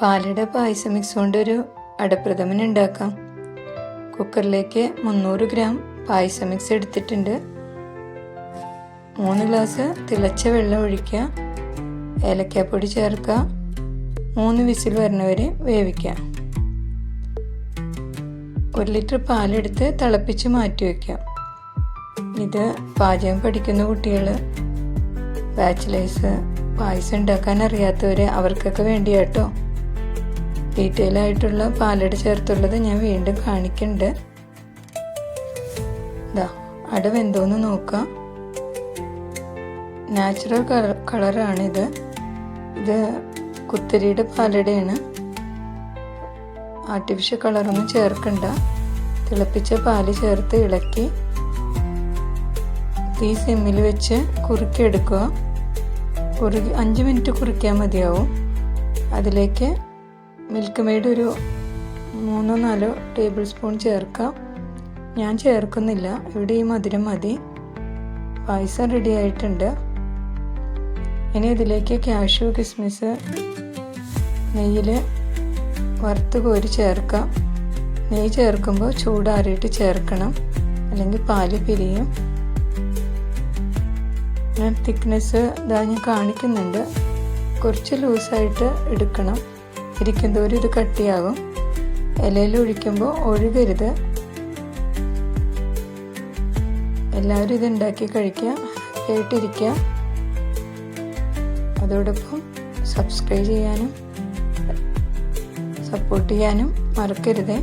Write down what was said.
പാലട പായസം mix കൊണ്ട് ഒരു അടപ്രഥമൻ ഉണ്ടാക്കാം. കുക്കറിലേക്ക് മുന്നൂറ് ഗ്രാം പായസം മിക്സ് എടുത്തിട്ടുണ്ട്. മൂന്ന് ഗ്ലാസ് തിളച്ച വെള്ളം ഒഴിക്കുക. ഏലക്കാപ്പൊടി ചേർക്കുക. മൂന്ന് വിസിൽ വരണവരെ വേവിക്കുക. ഒരു ലിറ്റർ പാലെടുത്ത് തിളപ്പിച്ച് മാറ്റി വയ്ക്കാം ഇത് പാചകം പഠിക്കുന്ന കുട്ടികൾ ബാച്ചിലേഴ്സ് പായസം ഉണ്ടാക്കാൻ അറിയാത്തവർ അവർക്കൊക്കെ വേണ്ടി കേട്ടോ ഡീറ്റെയിൽ ആയിട്ടുള്ള പാലട ചേർത്തുള്ളത് ഞാൻ വീണ്ടും കാണിക്കുന്നുണ്ട് ഇതാ അട വെന്തോന്ന് നോക്കാം. നാച്ചുറൽ കളർ കളറാണിത് ഇത്. കുത്തരിയുടെ പാലടയാണ്. ആർട്ടിഫിഷ്യൽ കളറൊന്നും ചേർക്കണ്ട. തിളപ്പിച്ച പാൽ ചേർത്ത് ഇളക്കി. തീ സിമ്മിൽ വെച്ച് കുറുക്കിയെടുക്കുക. കുറുകി അഞ്ച് മിനിറ്റ് കുറിക്കാൻ മതിയാവും. അതിലേക്ക് മിൽക്ക് മെയ്ഡ് ഒരു മൂന്നോ നാലോ ടേബിൾ സ്പൂൺ ചേർക്കാം. ഞാൻ ചേർക്കുന്നില്ല. ഇവിടെ ഈ മധുരം മതി. പായസം റെഡി ആയിട്ടുണ്ട്. ഇനി ഇതിലേക്ക് കാഷ്യൂ കിസ്മിസ് നെയ്യിൽ വറുത്ത് കോരി ചേർക്കാം. നെയ്യ് ചേർക്കുമ്പോൾ ചൂടാറിയിട്ട് ചേർക്കണം. അല്ലെങ്കിൽ പാൽ പിരിയും. ഞാൻ തിക്നെസ് ഇതാ ഞാൻ കാണിക്കുന്നുണ്ട്. കുറച്ച് ലൂസായിട്ട് എടുക്കണം. ഇരിക്കുന്തോറും ഇത് കട്ടിയാകും. ഇലയിൽ ഒഴിക്കുമ്പോൾ ഒഴുകരുത്. എല്ലാവരും ഇത് ഉണ്ടാക്കി കഴിക്കുക. കേട്ടിരിക്കുക. അതോടൊപ്പം സബ്സ്ക്രൈബ് ചെയ്യാനും സപ്പോർട്ട് ചെയ്യാനും മറക്കരുതേ.